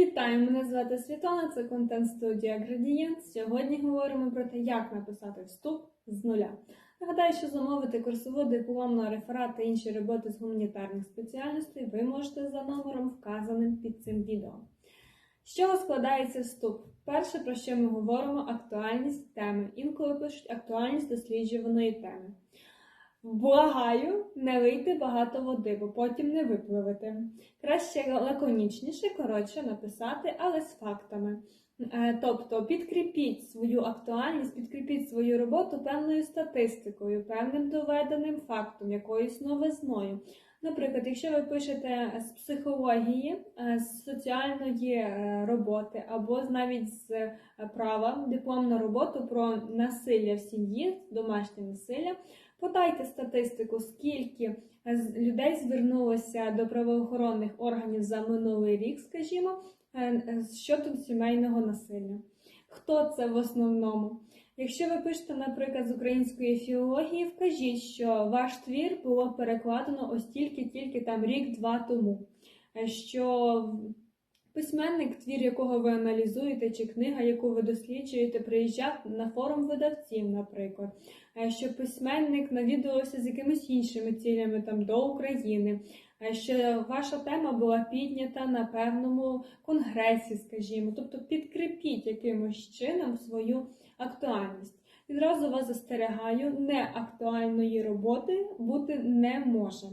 Вітаю, мене звати Світлана, це контент студія Градієнт. Сьогодні говоримо про те, як написати вступ з нуля. Нагадаю, що замовити курсову дипломну реферат та інші роботи з гуманітарних спеціальностей ви можете за номером, вказаним під цим відео. З чого складається вступ? Перше, про що ми говоримо, актуальність теми. Інколи пишуть актуальність досліджуваної теми. Благаю, не лийте багато води, бо потім не випливете. Краще лаконічніше, коротше написати, але з фактами. Е, Тобто підкріпіть свою актуальність, підкріпіть свою роботу певною статистикою, певним доведеним фактом, якоюсь новизною. Наприклад, якщо ви пишете з психології, е, з соціальної е, роботи або навіть з права дипломну роботу про насилля в сім'ї, домашнє насилля, подайте статистику, скільки людей звернулося до правоохоронних органів за минулий рік, скажімо, щодо сімейного насилля. Хто це в основному? Якщо ви пишете, наприклад, з української філології, вкажіть, що ваш твір було перекладено ось тільки-тільки там рік-два тому. Е, Що письменник, твір якого ви аналізуєте, чи книга, яку ви досліджуєте, приїжджав на форум видавців, наприклад. Е, Що письменник навідувався з якимись іншими цілями там до України. Е, Що ваша тема була піднята на певному конгресі, скажімо, тобто підкріпіть якимось чином свою актуальність. Відразу вас застерігаю, неактуальної роботи бути не може.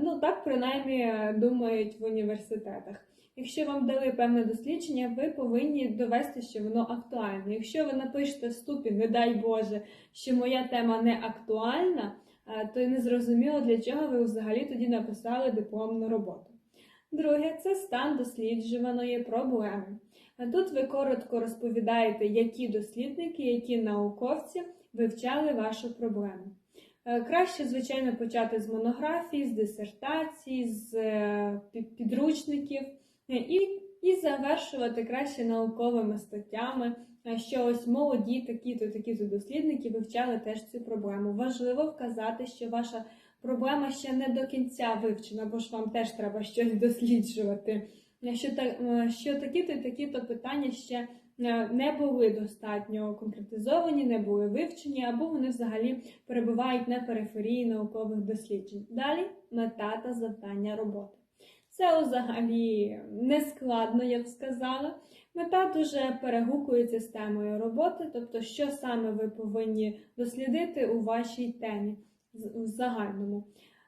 Ну, так принаймні е, думають в університетах. Якщо вам дали певне дослідження, ви повинні довести, що воно актуальне. Якщо ви напишете в ступі, не дай Боже, що моя тема не актуальна, то й не зрозуміло, для чого ви взагалі тоді написали дипломну роботу. Друге це стан досліджуваної проблеми. Тут ви коротко розповідаєте, які дослідники, які науковці вивчали вашу проблему. Е, Краще, звичайно, почати з монографії, з дисертацій, з е, підручників е, і, і завершувати краще науковими статтями, що ось молоді такі-то, такі-то дослідники вивчали теж цю проблему. Важливо вказати, що ваша проблема ще не до кінця вивчена, бо ж вам теж треба щось досліджувати. Е, Що, е, що такі-то і такі-то питання ще е, не були достатньо конкретизовані, не були вивчені, або вони взагалі перебувають на периферії наукових досліджень. Далі мета та завдання роботи. Це взагалі не складно, я б сказала. Мета дуже перегукується з темою роботи, тобто, що саме ви повинні дослідити у вашій темі в загальному.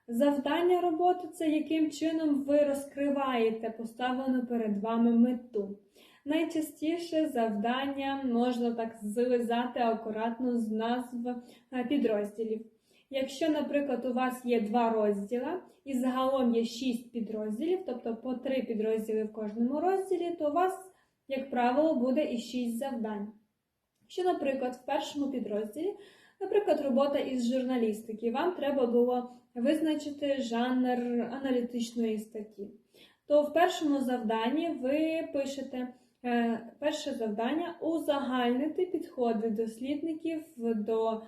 Завдання роботи це яким чином ви розкриваєте поставлену перед вами мету. Найчастіше завдання можна так злизати акуратно з назв е, підрозділів. Якщо, наприклад, у вас є два розділа і загалом є шість підрозділів, тобто по три підрозділи в кожному розділі, то у вас, як правило, буде і шість завдань. Якщо, наприклад, в першому підрозділі, наприклад, робота із журналістики, вам треба було визначити жанр аналітичної статті, то в першому завданні ви пишете е, перше завдання узагальнити підходи дослідників до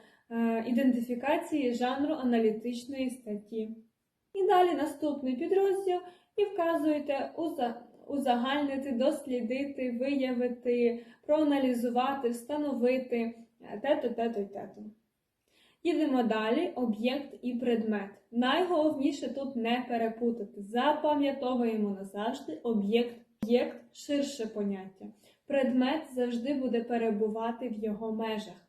ідентифікації жанру аналітичної статті. І далі наступний підрозділ і вказуєте узагальнити, дослідити, виявити, проаналізувати, встановити е, те-то, те-то і те-то. Їдемо далі. Об'єкт і предмет. Найголовніше тут не перепутати. Запам'ятовуємо назавжди об'єкт. Об'єкт ширше поняття. Предмет завжди буде перебувати в його межах.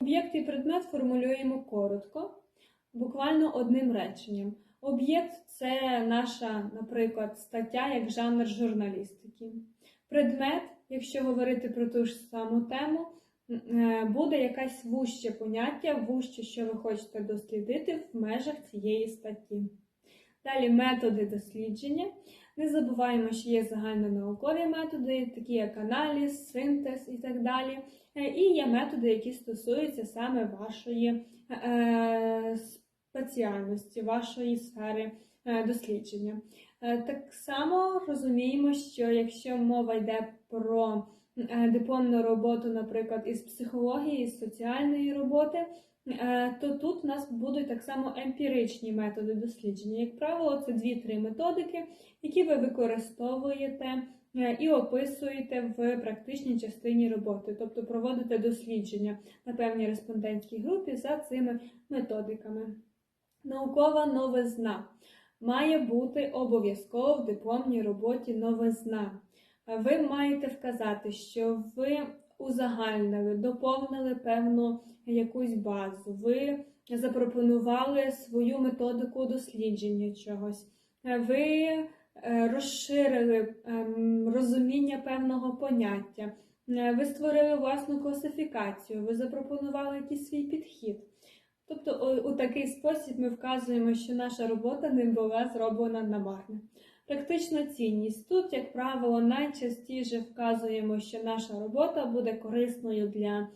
Об'єкт і предмет формулюємо коротко, буквально одним реченням. Об'єкт це наша, наприклад, стаття як жанр журналістики. Предмет, якщо говорити про ту ж саму тему, е, буде якесь вуще поняття, вуще, що ви хочете дослідити в межах цієї статті. Далі методи дослідження. Не забуваємо, що є загальнонаукові методи, такі як аналіз, синтез і так далі. Е, І є методи, які стосуються саме вашої е, спеціальності, вашої сфери е, дослідження. Е, Так само розуміємо, що якщо мова йде про е, дипломну роботу, наприклад, із психології, із соціальної роботи, е, то тут у нас будуть так само емпіричні методи дослідження. Як правило, це дві-три методики, які ви використовуєте е, і описуєте в практичній частині роботи, тобто проводите дослідження на певній респондентській групі за цими методиками. Наукова новизна має бути обов'язково в дипломній роботі новизна. Ви маєте вказати, що ви узагальнили, доповнили певну якусь базу, ви запропонували свою методику дослідження чогось, ви е, розширили ем, розуміння певного поняття, ви створили власну класифікацію, ви запропонували якийсь свій підхід. Тобто, у, такий спосіб ми вказуємо, що наша робота не була зроблена намарне. Практична цінність. Тут, як правило, найчастіше вказуємо, що наша робота буде корисною для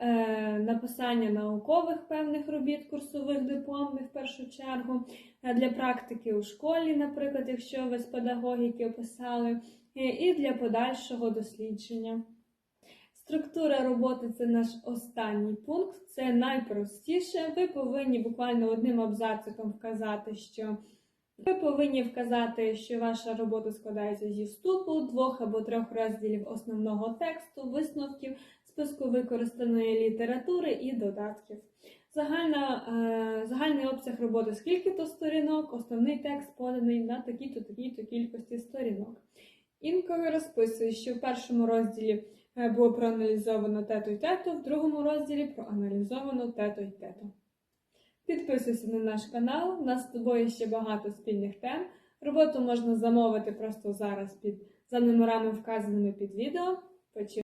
е, написання наукових певних робіт, курсових дипломних в першу чергу, е, для практики у школі, наприклад, якщо ви з педагогіки описали, і для подальшого дослідження. Структура роботи це наш останній пункт, це найпростіше. Ви повинні буквально одним абзациком вказати, що ви повинні вказати, що ваша робота складається зі вступу, двох або трьох розділів основного тексту, висновків, списку використаної літератури і додатків. Загальна, е, загальний обсяг роботи скільки-то сторінок, основний текст поданий на такі-то такі-то кількості сторінок. Інколи розписую, що в першому розділі е, було проаналізовано тето й тето, в другому розділі проаналізовано тето й тето. Підписуйся на наш канал, у нас з тобою ще багато спільних тем. Роботу можна замовити просто зараз під за номерами, вказаними під відео.